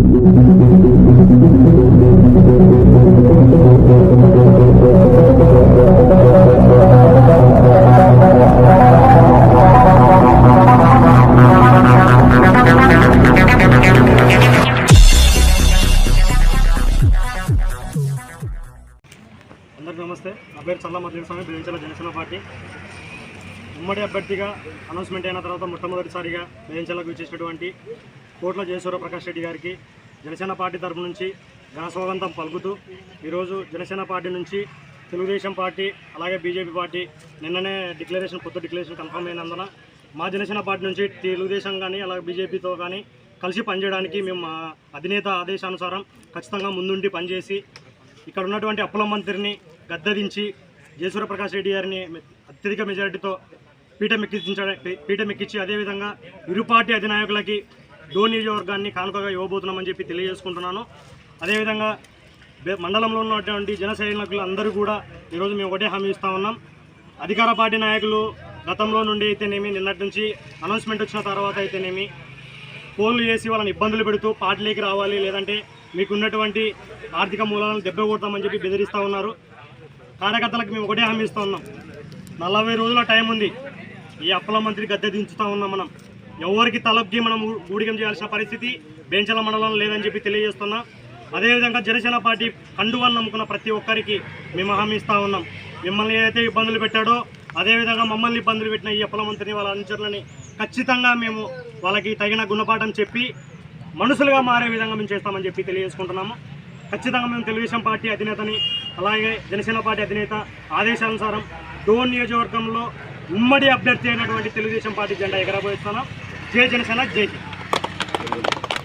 అందరికీ నమస్తే. నా పేరు చల్ల మద్యం స్వామి బెంచల జనసేన పార్టీ. ఉమ్మడి అభ్యర్థిగా అనౌన్స్మెంట్ అయిన తర్వాత మొట్టమొదటిసారిగా బెంచలకు ఇచ్చేసినటువంటి కోట్ల జయసూర్య ప్రకాష్ రెడ్డి గారికి జనసేన పార్టీ తరపు నుంచి ఘనస్వాగతం పలుకుతూ ఈరోజు జనసేన పార్టీ నుంచి తెలుగుదేశం పార్టీ అలాగే బీజేపీ పార్టీ నిన్ననే డిక్లరేషన్ కొత్త డిక్లరేషన్ కన్ఫర్మ్ అయినందున మా జనసేన పార్టీ నుంచి తెలుగుదేశం కానీ అలాగే బీజేపీతో కానీ కలిసి పనిచేయడానికి మేము మా అధినేత ఆదేశానుసారం ఖచ్చితంగా ముందుండి పనిచేసి ఇక్కడ ఉన్నటువంటి అప్పుల మంత్రిని గద్దదించి జయసూర్య ప్రకాష్ రెడ్డి గారిని అత్యధిక మెజారిటీతో పీఠం ఎక్కించ పీఠం ఎక్కించి అదేవిధంగా ఇరు పార్టీ అధినాయకులకి డోన్ నియోజకవర్గాన్ని కానుకగా ఇవ్వబోతున్నామని చెప్పి తెలియజేసుకుంటున్నాను. అదేవిధంగా మండలంలో ఉన్నటువంటి జన సైనికులు అందరూ కూడా ఈరోజు మేము ఒకటే హామీ ఇస్తా ఉన్నాం. అధికార పార్టీ నాయకులు గతంలో నుండి అయితేనేమి నిన్నటి నుంచి అనౌన్స్మెంట్ వచ్చిన తర్వాత అయితేనేమి ఫోన్లు చేసి వాళ్ళని ఇబ్బందులు పెడుతూ పార్టీలోకి రావాలి లేదంటే మీకు ఉన్నటువంటి ఆర్థిక మూలాలను దెబ్బ కొడతామని చెప్పి బెదిరిస్తూ ఉన్నారు. కార్యకర్తలకు మేము ఒకటే హామీ ఇస్తూ ఉన్నాం. నలభై రోజుల టైం ఉంది. ఈ అప్పల మంత్రి గద్దె దించుతూ ఉన్నాం మనం. ఎవరికి తలబ్జి మనం ఊడిగం చేయాల్సిన పరిస్థితి బెంచల మండలం లేదని చెప్పి తెలియజేస్తున్నాం. అదేవిధంగా జనసేన పార్టీ కండువాన్ని నమ్ముకున్న ప్రతి ఒక్కరికి మేము హామీ ఇస్తూ ఉన్నాం. మిమ్మల్ని ఏదైతే ఇబ్బందులు పెట్టాడో అదేవిధంగా మమ్మల్ని ఇబ్బందులు పెట్టిన ఈ అప్పలమంత్రిని వాళ్ళ అనుచరులని ఖచ్చితంగా మేము వాళ్ళకి తగిన గుణపాఠం చెప్పి మనుషులుగా మారే విధంగా మేము చేస్తామని చెప్పి తెలియజేసుకుంటున్నాము. ఖచ్చితంగా మేము తెలుగుదేశం పార్టీ అధినేతని అలాగే జనసేన పార్టీ అధినేత ఆదేశానుసారం డోన్ నియోజకవర్గంలో ఉమ్మడి అభ్యర్థి అయినటువంటి తెలుగుదేశం పార్టీ జెండా ఎగరబోయిస్తున్నాం. जय जनसेना जय जय